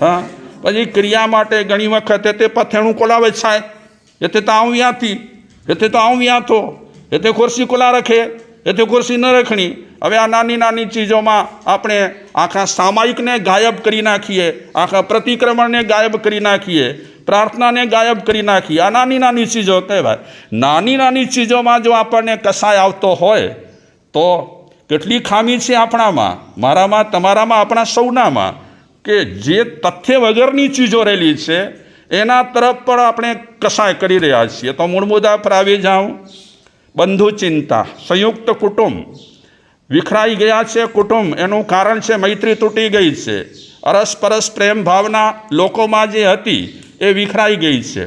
હા? પછી ક્રિયા માટે ઘણી વખત તે પથેણું કોલાવે છે એતે તો આવું વ્યાથી એતે તો આવું વ્યાથો એતે ખુરશી કોલા રખે. એતે ખુરશી ન રખણી. હવે આ નાની નાની ચીજોમાં આપણે આખા સામાયિકને ગાયબ કરી નાખીએ. આખા પ્રતિક્રમણને ગાયબ કરી નાખીએ. પ્રાર્થનાને ગાયબ કરી નાખીએ. આ નાની નાની ચીજો કહેવાય. નાની નાની ચીજોમાં જો આપણને કસાય આવતો હોય, તો કેટલી ખામી છે આપણામાં? મારામાં, તમારામાં, આપણા સૌનામાં. કે જે તથ્ય વગરની ચીજો રહેલી છે, એના તરફ પણ આપણે કસાય કરી રહ્યા છીએ. તો મૂળ મુદ્દા પર આવી જાઉં. બંધુ ચિંતા, સંયુક્ત કુટુંબ. વિખરાઈ ગયા છે કુટુંબ, એનું કારણ છે મૈત્રી તૂટી ગઈ છે. અરસપરસ પ્રેમ ભાવના લોકોમાં જે હતી, એ વિખરાઈ ગઈ છે.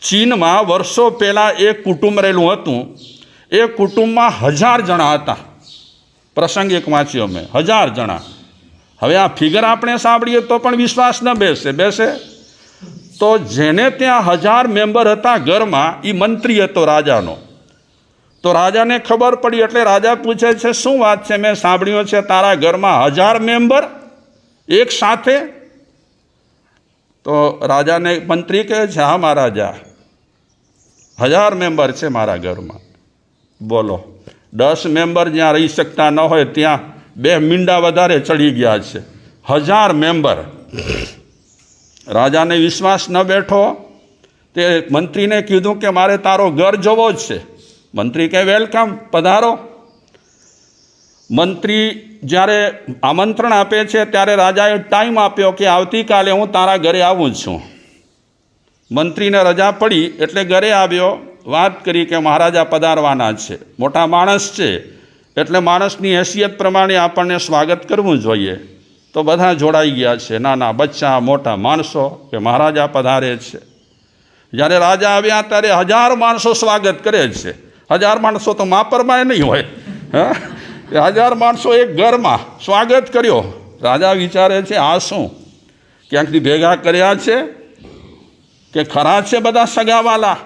ચીનમાં વર્ષો પહેલાં એક કુટુંબ રહેલું હતું. એ કુટુંબમાં હજાર જણા હતા. પ્રસંગ એક વાંચ્યો મેં. હજાર જણા. હવે આ ફિગર આપણે સાંભળીએ તો પણ વિશ્વાસ ન બેસે બેસે? તો જેને ત્યાં હજાર મેમ્બર હતા ઘરમાં એ મંત્રી હતો રાજાનો. તો રાજાને ખબર પડી એટલે રાજા પૂછે છે, શું વાત છે? મેં સાંભળ્યું છે તારા ઘરમાં હજાર મેમ્બર એક સાથે? તો રાજાને મંત્રી કહે છે, હા મહારાજા, હજાર મેમ્બર છે મારા ઘરમાં. બોલો, દસ મેમ્બર જ્યાં રહી શકતા ન હોય, ત્યાં બે મીંડા વધારે ચડી ગયા છે. હજાર મેમ્બર. રાજાને વિશ્વાસ ન બેઠો. તે મંત્રીને કીધું કે મારે તારો ઘર જવો જ છે. મંત્રી કે વેલકમ, પધારો. મંત્રી જ્યારે આમંત્રણ આપે છે, ત્યારે રાજાએ ટાઈમ આપ્યો કે આવતીકાલે હું તારા ઘરે આવું છું. મંત્રીને રજા પડી એટલે ઘરે આવ્યો. વાત કરી કે મહારાજા પધારવાના છે. મોટા માણસ છે. એટલે માણસની હેસિયત પ્રમાણે આપણને સ્વાગત કરવું જોઈએ. તો બધા જોડાઈ ગયા છે. નાના બચ્ચા, મોટા માણસો કે મહારાજા પધારે છે. જ્યારે રાજા આવ્યા ત્યારે હજાર માણસો સ્વાગત કરે છે. હજાર માણસો તો માપરમાં નહીં હોય. હા? હજાર માણસો એક ઘરમાં સ્વાગત કર્યો. રાજા વિચારે છે, આ શું? ક્યાંકથી ભેગા કર્યા છે? કે ખરા છે બધા સગાવાલા?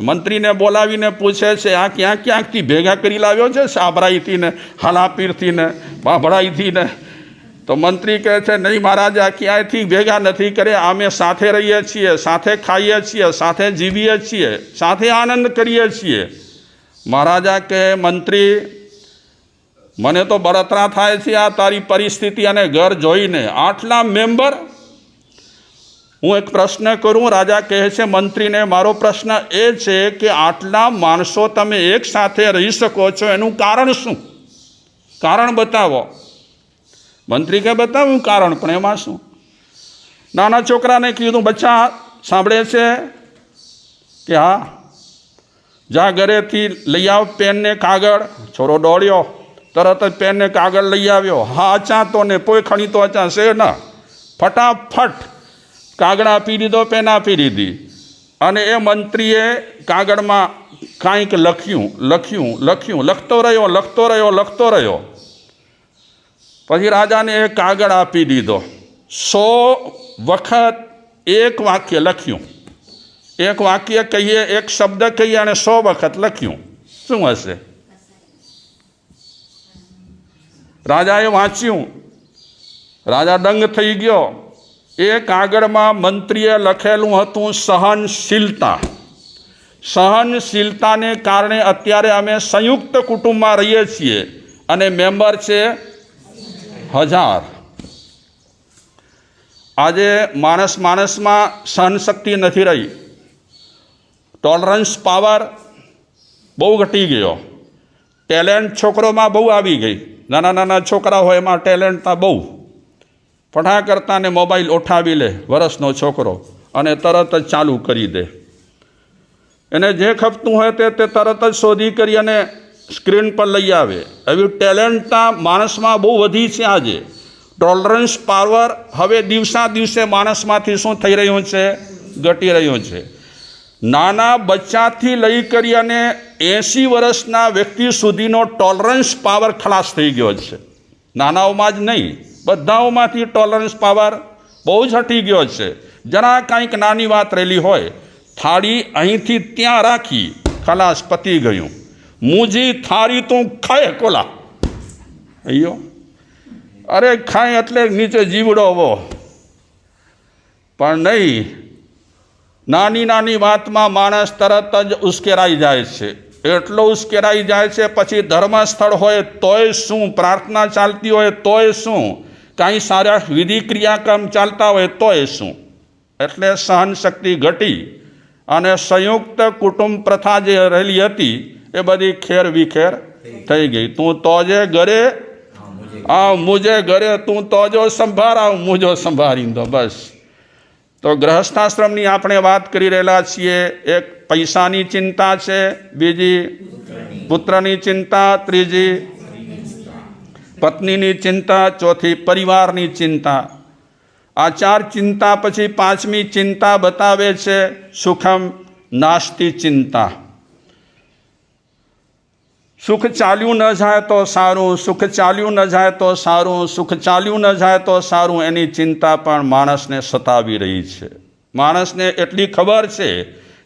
મંત્રીને બોલાવીને પૂછે છે, આ ક્યાં ક્યાંકથી ભેગા કરી લાવ્યો છે સાબરાઈથી ને હલાપીરથી ને બાભડાઈથી ને તો મંત્રી કહે છે, નહીં મહારાજા ક્યાંયથી ભેગા નથી કર્યા અમે સાથે રહીએ છીએ, સાથે ખાઈએ છીએ, સાથે જીવીએ છીએ, સાથે આનંદ કરીએ છીએ. મહારાજા કહે, મંત્રી, મને તો બળતરા થાય છે આ તારી પરિસ્થિતિ અને ઘર જોઈને. આટલા મેમ્બર હું એક પ્રશ્ન કરું, રાજા કહે છે, મંત્રીને, મારો પ્રશ્ન એ છે કે આટલા માણસો તમે એક સાથે રહી શકો છો, એનું કારણ શું? કારણ બતાવો. મંત્રી કે બતાવ્યું કારણ, પણ એમાં શું? નાના છોકરાને કીધું, બચ્ચા, સાંભળે છે કે હા, જા ઘરેથી લઈ આવ પેનને કાગળ. છોરો દોડ્યો, તરત જ પેનને કાગળ લઈ આવ્યો. હા અચા તો ને, પોઈ ખણી તો અચા છે ના. ફટાફટ કાગળ આપી દીધો, પેન આપી દીધી. અને એ મંત્રીએ કાગળમાં કાંઈક લખ્યું લખ્યું લખ્યું, લખતો રહ્યો લખતો રહ્યો લખતો રહ્યો. પછી રાજાને એ કાગળ આપી દીધો. સો વખત એક વાક્ય લખ્યું. એક વાક્ય કહીએ, એક શબ્દ કહીએ અને સો વખત લખ્યું. શું હશે? રાજાએ વાંચ્યું. રાજા દંગ થઈ ગયો. એ કાગળમાં મંત્રીએ લખેલું હતું સહનશીલતા. સહનશીલતાને કારણે અત્યારે અમે સંયુક્ત કુટુંબમાં રહીએ છીએ અને મેમ્બર છે હજાર. આજે માણસ માણસમાં સહનશક્તિ નથી રહી. ટોલરન્સ પાવર બહુ ઘટી ગયો. ટેલેન્ટ છોકરોમાં બહુ આવી ગઈ. નાના નાના છોકરા હોય એમાં ટેલેન્ટ બહુ. પઢા કરતાને મોબાઈલ ઉઠાવી લે વરસનો છોકરો અને તરત જ ચાલુ કરી દે. એને જે ખપતું હોય તે તે તરત જ શોધી કરી અને સ્ક્રીન પર લઈ આવે. એવી ટેલેન્ટના માણસમાં બહુ વધી છે આજે. ટોલરન્સ પાવર હવે દિવસા દિવસે માણસમાંથી શું થઈ રહ્યું છે? ઘટી રહ્યું છે. નાના બચ્ચાથી લઈ કરી અને એંસી વર્ષના વ્યક્તિ સુધીનો ટોલરન્સ પાવર ખલાસ થઈ ગયો છે. નાનાઓમાં જ નહીં. બધાઓમાંથી ટોલરન્સ પાવર બહુ જ હટી ગયો છે. જરા કાંઈક નાની વાત રહેલી હોય, થાળી અહીંથી ત્યાં રાખી ખલાસ પતી ગયું. મુજી થાળી તું ખાય કોલા. અయ్યો અરે ખાય એટલે નીચે જીવડો વો પણ નહીં, નાની નાની વાતમાં માણસ તરત જ ઉશ્કેરાઈ જાય છે. એટલો ઉશ્કેરાઈ જાય છે, પછી ધર્મસ્થળ હોય તોય શું, પ્રાર્થના ચાલતી હોય તોય શું? કાંઈ સારા વિધિ ક્રિયાક્રમ ચાલતા હોય તોય શું? એટલે સહનશક્તિ ઘટી અને સંયુક્ત કુટુંબ પ્રથા જે રહેલી હતી એ બધી ખેર વિખેર થઈ ગઈ. તું તો જે ઘરે આ મુજે ઘરે. તું તો જો સંભાર આવ મુજો સંભાળી દો બસ. તો ગ્રહસ્થાશ્રમની આપણે વાત કરી રહેલા છીએ એક પૈસાની ચિંતા છે બીજી પુત્રની ચિંતા ત્રીજી પત્નીની ચિંતા, ચોથી પરિવારની ચિંતા. આ ચાર ચિંતા પછી પાંચમી ચિંતા બતાવે છે સુખમ નાસ્તી ચિંતા. સુખ ચાલ્યું ન જાય તો સારું, સુખ ચાલ્યું ન જાય તો સારું, સુખ ચાલ્યું ન જાય તો સારું એની ચિંતા પણ માણસને સતાવી રહી છે. માણસને એટલી ખબર છે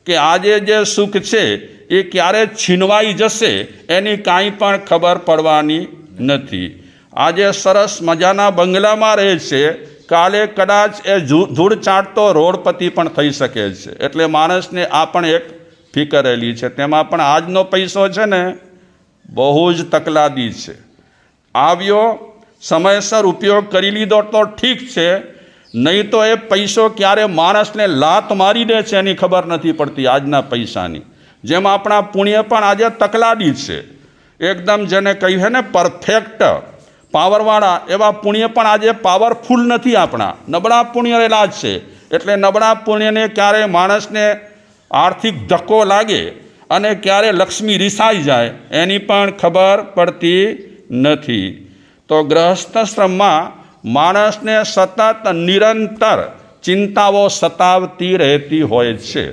કે આજે જે સુખ છે એ ક્યારે છીનવાઈ જશે એની કાંઈ પણ ખબર પડવાની નથી. આજે સરસ મજાના બંગલામાં રહે છે. કાલે કદાચ એ ધૂળ ચાટતો રોડપતિ પણ થઈ શકે છે. એટલે માણસને આ પણ એક ફિકર રહેલી છે. તેમાં પણ આજનો પૈસો છે ને, બહુ જ તકલાદી છે. આવ્યો, સમયસર ઉપયોગ કરી લીધો તો ઠીક છે, નહીં તો એ પૈસો ક્યારે માણસને લાત મારી દે છે એની ખબર નથી પડતી આજના પૈસાની. જેમ આપણા પુણ્ય પણ આજે તકલાદી છે. એકદમ જેને કહ્યું છે ને પરફેક્ટ પાવરવાળા એવા પુણ્ય પણ આજે પાવરફુલ નથી આપણા. નબળા પુણ્ય રહેલા જ છે. એટલે નબળા પુણ્યને ક્યારે માણસને આર્થિક ધક્કો લાગે અને ક્યારે લક્ષ્મી રિસાઈ જાય, એની પણ ખબર પડતી નથી. તો ગ્રહસ્થશ્રમમાં માણસને સતત નિરંતર ચિંતાઓ સતાવતી રહેતી હોય છે.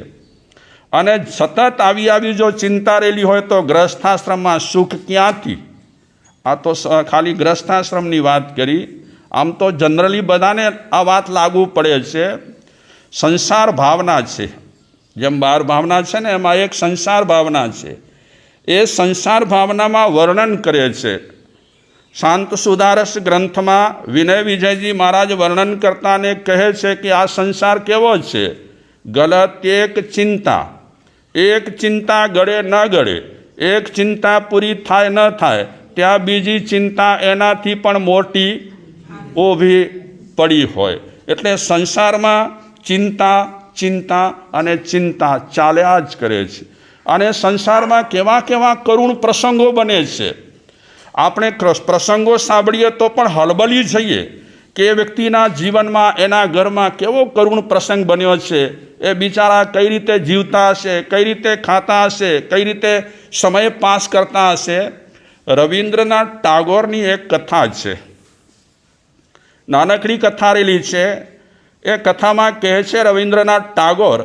અને સતત આવી આવી જો ચિંતા રહેલી હોય તો ગ્રસ્થાશ્રમમાં સુખ ક્યાંથી? આ તો ખાલી ગ્રસ્થાશ્રમની વાત કરી. આમ તો જનરલી બધાને આ વાત લાગુ પડે છે. સંસાર ભાવના છે. જેમ બાર ભાવના છે ને, એમાં એક સંસાર ભાવના છે. એ સંસાર ભાવનામાં વર્ણન કરે છે. શાંત સુધારસ ગ્રંથમાં વિનય વિજયજી મહારાજ વર્ણન કરતાને કહે છે કે આ સંસાર કેવો છે? ગલત એક ચિંતા. એક ચિંતા ગળે ન ગળે. એક ચિંતા પૂરી થાય ન થાય. ત્યાં બીજી ચિંતા એનાથી પણ મોટી ઊભી પડી હોય. એટલે સંસારમાં ચિંતા ચિંતા અને ચિંતા ચાલ્યા જ કરે છે. અને સંસારમાં કેવા કેવા કરુણ પ્રસંગો બને છે. આપણે પ્રસંગો સાંભળીએ તો પણ હલબલી જઈએ કે વ્યક્તિના જીવનમાં એના ઘરમાં કેવો કરુણ પ્રસંગ બન્યો છે, એ બિચારા કઈ રીતે જીવતા હશે, કઈ રીતે ખાતા હશે, કઈ રીતે સમય પાસ કરતા હશે રવિન્દ્રનાથ ટાગોરની એક કથા છે. નાનકડી કથા રહેલી છે. એ કથામાં કહે છે રવિન્દ્રનાથ ટાગોર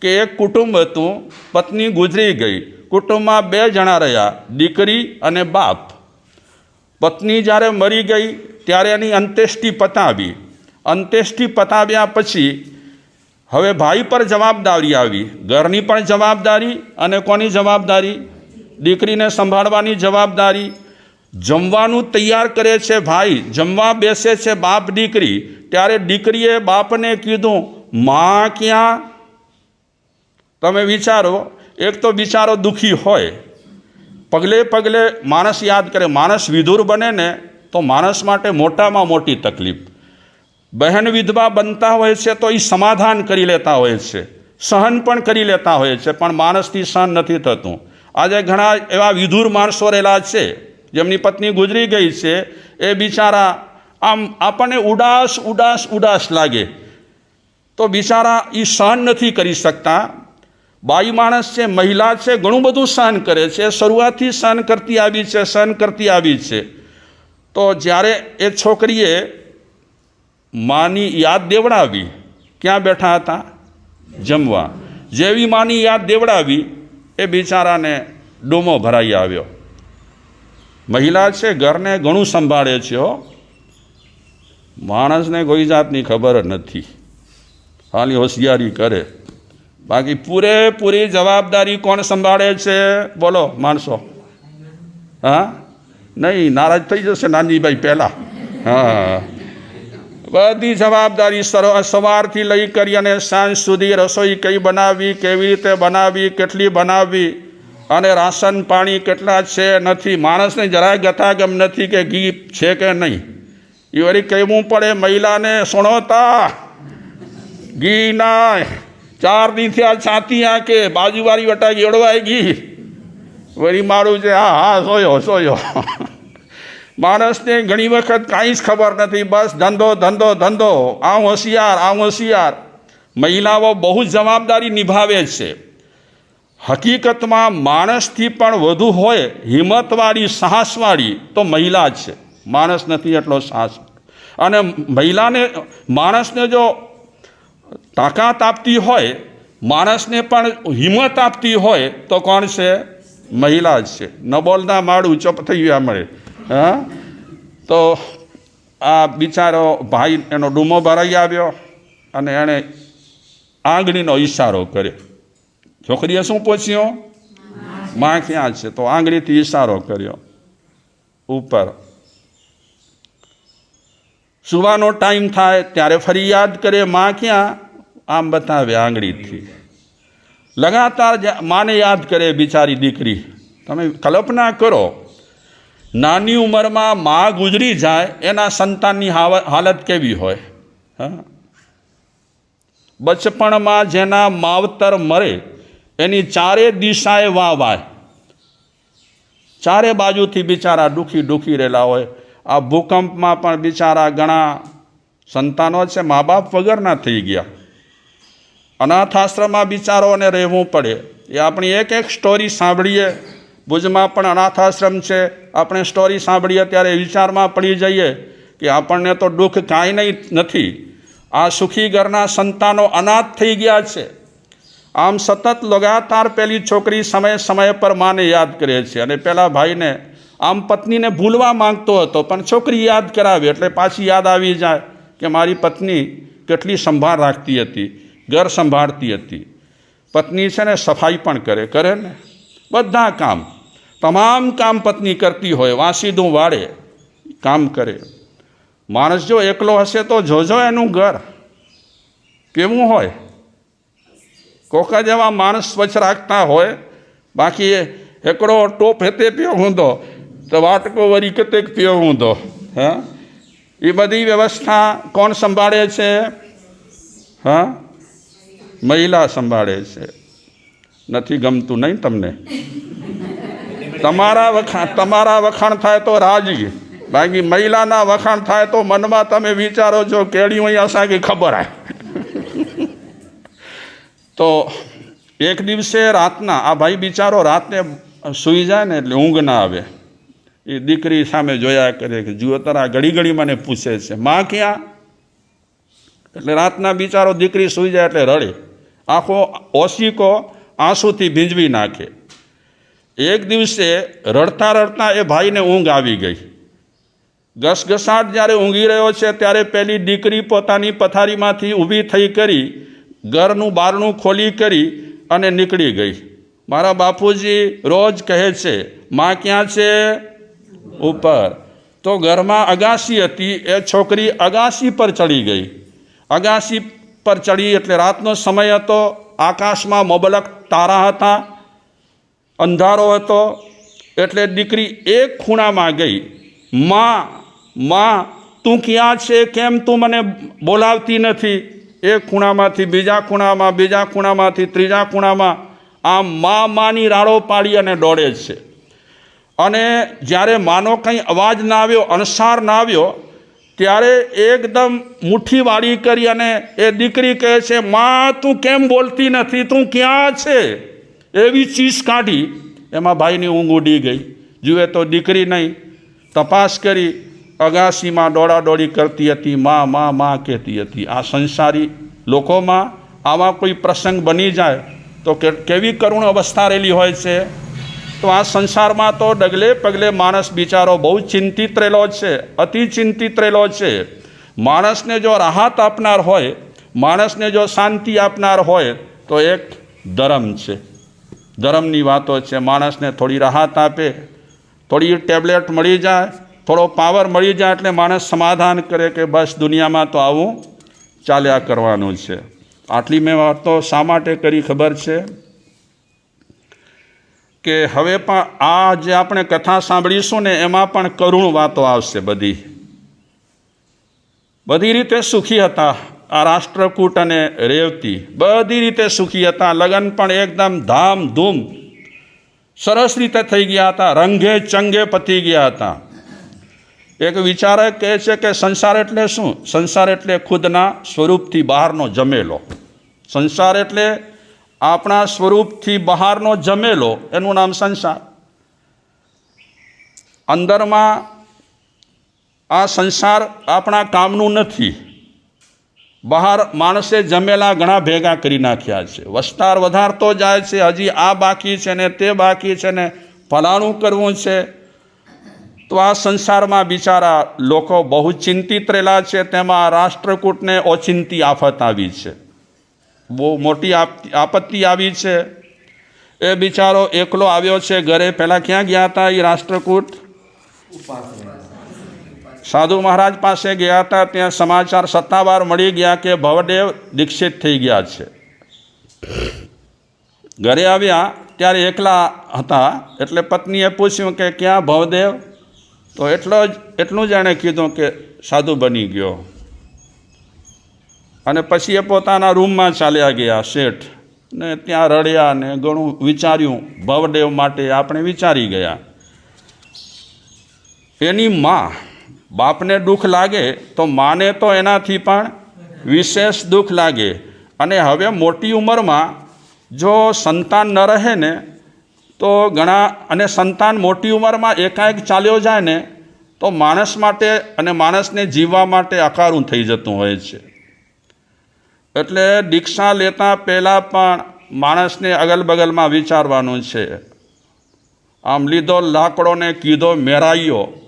કે એક કુટુંબ હતું, પત્ની ગુજરી ગઈ. કુટુંબમાં બે જણા રહ્યા, દીકરી અને બાપ. પત્ની જ્યારે મરી ગઈ, ત્યારે એની અંત્યેષ્ટિ પતાવી. અંત્યેષ્ટિ પતાવ્યા પછી હવે ભાઈ પર જવાબદારી આવી. ઘરની પણ જવાબદારી અને કોની જવાબદારી? દીકરીને સંભાળવાની જવાબદારી જમવાનું તૈયાર કરે છે ભાઈ, જમવા બેસે છે બાપ દીકરી. ત્યારે દીકરીએ બાપને કીધું, માં ક્યાં? તમે વિચારો, એક તો બિચારો દુઃખી હોય. પગલે પગલે માણસ યાદ કરે, માણસ વિધુર બને ને તો માણસ માટે મોટામાં મોટી તકલીફ. બહેન વિધવા બનતા હોય છે તો એ સમાધાન કરી લેતા હોય છે, સહન પણ કરી લેતા હોય છે, પણ માણસથી સહન નથી થતું. આજે ઘણા એવા વિધુર માણસો રહેલા છે, જેમની પત્ની ગુજરી ગઈ છે, એ બિચારા આમ આપણને ઉડાસ ઉડાસ ઉડાસ લાગે. તો બિચારા એ સહન નથી કરી શકતા. બાઈ માણસ છે, મહિલા છે, ઘણું બધું સહન કરે છે, શરૂઆતથી સહન કરતી આવી છે, સહન કરતી આવી છે. તો જ્યારે એ છોકરીએ માની યાદ દેવડાવી, ક્યાં બેઠા હતા? જમવા. જેવી માની યાદ દેવડાવી એ બિચારાને ડોમો ભરાઈ આવ્યો. મહિલા છે, ઘરને ઘણું સંભાળે છે હો. માણસને કોઈ જાતની ખબર નથી. ખાલી હોશિયારી કરે. બાકી પૂરેપૂરી જવાબદારી કોણ સંભાળે છે? બોલો, માણસો. હા? નહીં, નારાજ થઈ જશે નાનજીભાઈ પહેલાં. હા. બધી જવાબદારી સવારથી લઈ કરી અને સાંજ સુધી રસોઈ કઈ બનાવવી કેવી રીતે બનાવવી કેટલી બનાવવી અને રાશન પાણી કેટલા છે નથી. માણસને જરાય ગતાગમ નથી કે ઘી છે કે નહીં. એ વળી કહેવું પડે, મહિલાને સુણોતા, ઘી ના ચાર દીથી આ છાતી આંકે, બાજુવાળી વટા ગેડવાય ઘી વળી મારું છે હા હા, સોયો સોયો. માણસને ઘણી વખત કાંઈ જ ખબર નથી. બસ ધંધો ધંધો ધંધો. આ હોશિયાર આ હોશિયાર. મહિલાઓ બહુ જવાબદારી નિભાવે છે. હકીકતમાં માણસથી પણ વધુ હોય હિંમતવાળી, સાહસવાળી તો મહિલા જ છે. માણસ નથી એટલો સાહસ. અને મહિલાને, માણસને જો તાકાત આપતી હોય, માણસને પણ હિંમત આપતી હોય તો કોણ છે? મહિલા જ છે. ન બોલના માળું થઈ ગયા મળે. હા? તો આ બિચારો ભાઈ એનો ડૂમો ભરાઈ આવ્યો અને એણે આંગળીનો ઈશારો કર્યો. છોકરીએ શું પૂછ્યું? માં ક્યાં છે? તો આંગળીથી ઈશારો કર્યો. ઉપર. સુવાનો ટાઈમ થાય ત્યારે ફરી યાદ કરે માં ક્યાં? આમ બતાવે આંગળીથી. લગાતાર માને યાદ કરે બિચારી દીકરી. તમે કલ્પના કરો. નાની ઉંમરમાં માં ગુજરી જાય, એના સંતાનની હાલત કેવી હોય? હા? બચપણમાં જેના માવતર મરે, એની ચારે દિશાએ વાવાય. ચારે બાજુથી બિચારા દુઃખી દુઃખી રહેલા હોય. આ ભૂકંપમાં પણ બિચારા ઘણા સંતાનો છે મા બાપ વગરના થઈ ગયા. અનાથ આશ્રમમાં બિચારોને રહેવું પડે. એ આપણી એક એક સ્ટોરી સાંભળીએ. ભુજમાં પણ અનાથ આશ્રમ છે. આપણે સ્ટોરી સાંભળીએ ત્યારે વિચારમાં પડી જઈએ કે આપણને તો દુઃખ કાંઈ નહીં, નથી. આ સુખી ઘરના સંતાનો અનાથ થઈ ગયા છે. આમ સતત લગાતાર પેલી છોકરી સમય સમય પર માને યાદ કરે છે. અને પેલા ભાઈને આમ પત્નીને ભૂલવા માંગતો હતો, પણ છોકરી યાદ કરાવી એટલે પાછી યાદ આવી જાય કે મારી પત્ની કેટલી સંભાળ રાખતી હતી, ઘર સંભાળતી હતી. પત્ની છે ને સફાઈ પણ કરે કરે ને? બધા કામ. તમામ કામ પત્ની કરતી હોય, વાસીદું વાળે કામ કરે. માણસ જો એકલો હશે તો જોજો એનું ઘર. કેવું હોય? કોકા જેવા માણસ સ્વચ્છ રાખતા હોય, બાકી એકડો ટોપ હેતે પ્યો ઊંધો તો વાટકો વરી કતેક પ્યો ઊંધો હા? એ બધી વ્યવસ્થા કોણ સંભાળે છે? હા? મહિલા સંભાળે છે. નથી ગમતું નહીં તમને? તમારા વખાણ તમારા વખાણ થાય તો રાજી. બાકી મહિલાના વખાણ થાય તો મનમાં તમે વિચારો છો કેળ્યું અહીંયા અસાંકી ખબર આય. તો એક દિવસે રાતના, આ ભાઈ બિચારો રાતને સૂઈ જાય ને એટલે ઊંઘ ના આવે. એ દીકરી સામે જોયા કરે કે, જુઓ તારા ઘડી ઘડી મને પૂછે છે, માં ક્યાં? એટલે રાતના બિચારો દીકરી સૂઈ જાય એટલે રડે. આખો ઓશિકો આંસુથી ભીંજવી નાખે. એક દિવસે રડતા રડતા એ ભાઈને ઊંઘ આવી ગઈ. ઘસઘસાટ જ્યારે ઊંઘી રહ્યો છે, ત્યારે પેલી દીકરી પોતાની પથારીમાંથી ઊભી થઈ કરી, ઘરનું બારણું ખોલી કરી અને નીકળી ગઈ. મારા બાપુજી રોજ કહે છે, માં ક્યાં છે? ઉપર. તો ઘરમાં અગાસી હતી, એ છોકરી અગાસી પર ચડી ગઈ. અગાસી પર ચડી એટલે રાતનો સમય હતો, આકાશમાં મોબલક તારા હતા અંધારો હતો એટલે દીકરી એક ખૂણામાં ગઈ. માં માં, તું ક્યાં છે? કેમ તું મને બોલાવતી નથી? એક ખૂણામાંથી, બીજા ખૂણામાં, બીજા ખૂણામાંથી, ત્રીજા ખૂણામાં આમ માં, માની રાડો પાડી અને દોડે છે. અને જ્યારે માનો કંઈ અવાજ ના આવ્યો, અણસાર ના આવ્યો, ત્યારે એકદમ મુઠ્ઠી વાળી કરી અને એ દીકરી કહે છે, માં, તું કેમ બોલતી નથી? તું ક્યાં છે? એવી ચીસ કાઢી, એમાં ભાઈની ઊંઘ ઉડી ગઈ. જુએ તો દીકરી નહીં. તપાસ કરી, અગાસીમાં દોડાદોડી કરતી હતી, માં માં માં કહેતી હતી. આ સંસારી લોકોમાં આવા કોઈ પ્રસંગ બની જાય તો કેવી કરુણ અવસ્થા રહેલી હોય છે? તો આ સંસારમાં તો ડગલે પગલે માણસ બિચારો બહુ ચિંતિત રહેલો છે, અતિ ચિંતિત રહેલો છે. માણસને જો રાહત આપનાર હોય, માણસને જો શાંતિ આપનાર હોય, તો એક ધર્મ છે. ધર્મની વાતો છે, માણસને થોડી રાહત આપે, થોડી ટેબ્લેટ મળી જાય, થોડો પાવર મળી જાય એટલે માણસ સમાધાન કરે કે બસ દુનિયામાં તો આવું ચાલ્યા કરવાનું છે. આટલી મેં વાતો શા માટે કરી ખબર છે? કે હવે પણ આ જે આપણે કથા સાંભળીશું ને એમાં પણ કરુણ વાતો આવશે બધી. બધી રીતે સુખી હતા. આ રાષ્ટ્રકૂટ અને રેવતી બધી રીતે સુખી હતા. લગ્ન પણ એકદમ ધામધૂમ. સરસ રીતે થઈ ગયા હતા. રંગે ચંગે પતી ગયા હતા. એક વિચારક કહે છે કે સંસાર એટલે શું? સંસાર એટલે ખુદના સ્વરૂપથી બહારનો જમેલો. સંસાર એટલે આપણા સ્વરૂપથી બહારનો જમેલો. એનું નામ સંસાર. અંદરમાં આ સંસાર આપણા કામનું નથી. બહાર માણસે જમેલા ઘણા ભેગા કરી નાખ્યા છે. વસ્તાર વધારતો જાય છે, હજી આ બાકી છે ને તે બાકી છે ને ફલાણું કરવું છે. તો આ સંસારમાં બિચારા લોકો બહુ ચિંતિત રહેલા છે, તેમાં રાષ્ટ્રકૂટને ઓચિંતી આફત આવી છે. બહુ મોટી આપ- આપત્તિ આવી છે. એ બિચારો એકલો આવ્યો છે, ઘરે પહેલાં ક્યાં ગયા હતા એ રાષ્ટ્રકૂટ? સાધુ મહારાજ પાસે ગયા હતા, ત્યાં સમાચાર સત્તાવાર મળી ગયા કે ભવદેવ દીક્ષિત થઈ ગયા છે. ઘરે આવ્યા, ત્યારે એકલા હતા, એટલે પત્નીએ પૂછ્યું કે ક્યાં ભવદેવ? તો એટલો જ, એટલું જ એણે કીધું કે સાધુ બની ગયો. અને પછી એ પોતાના રૂમમાં ચાલ્યા ગયા શેઠ. ને ત્યાં રડ્યા ને ઘણું વિચાર્યું, ભવદેવ માટે આપણે વિચારી ગયા. એની માં બાપને દુઃખ લાગે તો માને તો એનાથી પણ વિશેષ દુઃખ લાગે. અને હવે મોટી ઉંમરમાં જો સંતાન ન રહે ને, તો ઘણા, અને સંતાન મોટી ઉંમરમાં એકાએક ચાલ્યો જાય ને, તો માણસ માટે અને માણસને જીવવા માટે અકારું થઈ જતું હોય છે. એટલે દીક્ષા લેતા પહેલાં પણ માણસને અગલ બગલમાં વિચારવાનું છે. આમ લીધો લાકડો ને કીધો મેરાઈયો.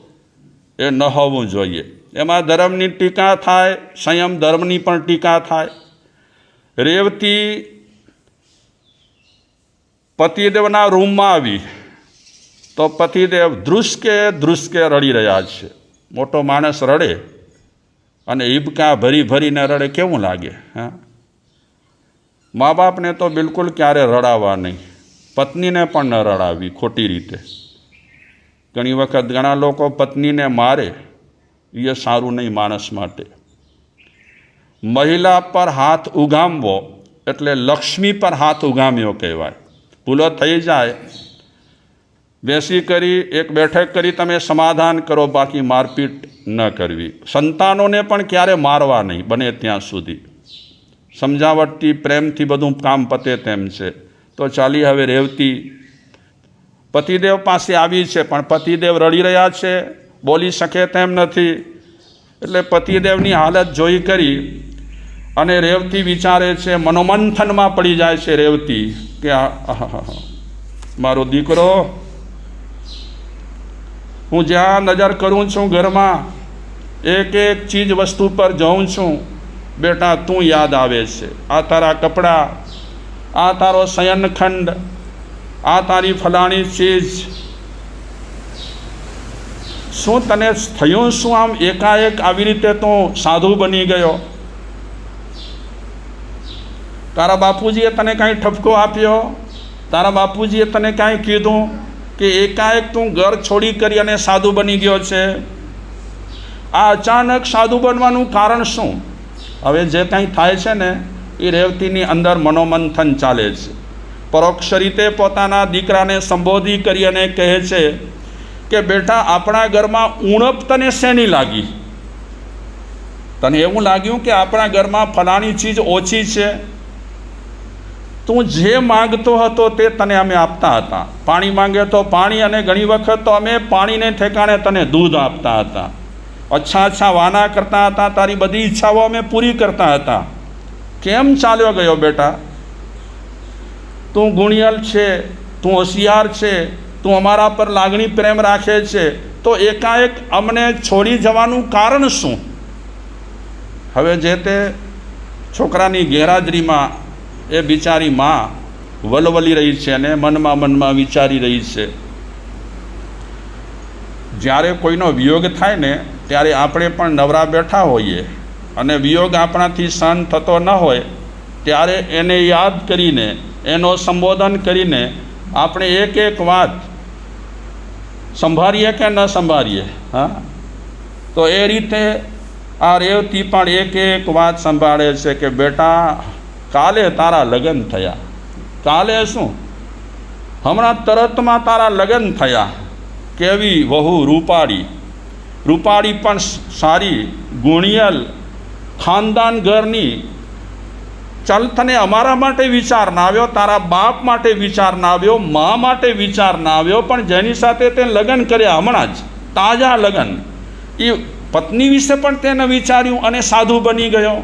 એ ન હોવું જોઈએ. એમાં ધર્મની ટીકા થાય, સંયમ ધર્મની પણ ટીકા થાય. રેવતી પતિદેવના રૂમમાં આવી. તો પતિદેવ ધ્રુસકે ધ્રુસકે રડી રહ્યા છે. મોટો માણસ રડે અને ઈબકા ભરી ભરીને રડે કેવું લાગે, હા? મા બાપને તો બિલકુલ ક્યારે રડાવવા નહીં. પત્નીને પણ ન રડાવી, ખોટી રીતે. ઘણી વખત ઘણા લોકો પત્નીને મારે. એ સારું નહીં માણસ માટે. મહિલા પર હાથ ઉગામવો એટલે લક્ષ્મી પર હાથ ઉગામ્યો કહેવાય. ભૂલો થઈ જાય. બેસી કરી, એક બેઠક કરી તમે સમાધાન કરો, બાકી મારપીટ ન કરવી. સંતાનોને પણ ક્યારે મારવા નહીં, બને ત્યાં સુધી. સમજાવટથી, પ્રેમથી બધું કામ પતે તેમ છે. તો ચાલી હવે રેવતી પતિદેવ પાસે આવી છે, પણ પતિદેવ રડી રહ્યા છે, બોલી શકે તેમ નથી. એટલે પતિદેવની હાલત જોઈ કરી અને રેવતી વિચારે છે, મનોમંથનમાં પડી જાય છે રેવતી, કે મારો દીકરો, હું જ્યાં નજર કરું છું ઘરમાં, એક એક ચીજ વસ્તુ પર જાઉં છું. બેટા, તું યાદ આવે છે. આ તારા કપડાં, આ તારો શયનખંડ આ તારી ફલાણી ચીજ. શું તને થયું શું આમ એકાએક આવી રીતે તું સાધુ બની ગયો? તારા બાપુજીએ તને કાંઈ ઠપકો આપ્યો? તારા બાપુજીએ તને કાંઈ કીધું કે એકાએક તું ઘર છોડી કરી અને સાધુ બની ગયો છે? આ અચાનક સાધુ બનવાનું કારણ શું? હવે જે કાંઈ થાય છે ને, એ રેવતીની અંદર મનોમંથન ચાલે છે. પરોક્ષ રીતે પોતાના દીકરાને સંબોધી કરી અને કહે છે કે, બેટા, આપણા ઘરમાં ઉણપ તને શેની લાગી? તને એવું લાગ્યું કે, આપણા ઘરમાં ફલાણી ચીજ ઓછી છે. તું જે માગતો હતો તે તને અમે આપતા હતા. પાણી માંગે તો પાણી અને ઘણી વખત તો અમે પાણીને ઠેકાણે તને દૂધ આપતા હતા. અચ્છા અચ્છા વાના કરતા હતા. તારી બધી ઈચ્છાઓ અમે પૂરી કરતા હતા. કેમ ચાલ્યો ગયો બેટા? તું ગુણિયલ છે, તું હોશિયાર છે, તું અમારા પર લાગણી પ્રેમ રાખે છે, તો એકાએક અમને છોડી જવાનું કારણ શું? હવે જે તે છોકરાની ગેરહાજરીમાં એ બિચારી માં વલવલી રહી છે અને મનમાં મનમાં વિચારી રહી છે. જ્યારે કોઈનો વિયોગ થાય ને, ત્યારે આપણે પણ નવરા બેઠા હોઈએ અને વિયોગ આપણાથી સહન થતો ન હોય, ત્યારે એને યાદ કરીને એનો સંબોધન કરીને આપણે એક એક વાત સંભાળીએ કે ન સંભાળીએ, હા? તો એ રીતે આ રેવતી પણ એક એક વાત સંભાળે છે કે, બેટા, કાલે તારા લગ્ન થયા. કાલે શું? હમણાં તરતમાં તારા લગ્ન થયા. કેવી વહુ રૂપાળી. રૂપાળી પણ સારી, ગુણિયલ, ખાનદાન ઘરની ચાલ તને અમારા માટે વિચાર ના આવ્યો, તારા બાપ માટે વિચાર ના આવ્યો, મા માટે વિચાર ના આવ્યો, પણ જેની સાથે તે લગ્ન કર્યા હમણાં જ, તાજા લગ્ન. એ પત્ની વિશે પણ તેને વિચાર્યું અને સાધુ બની ગયો.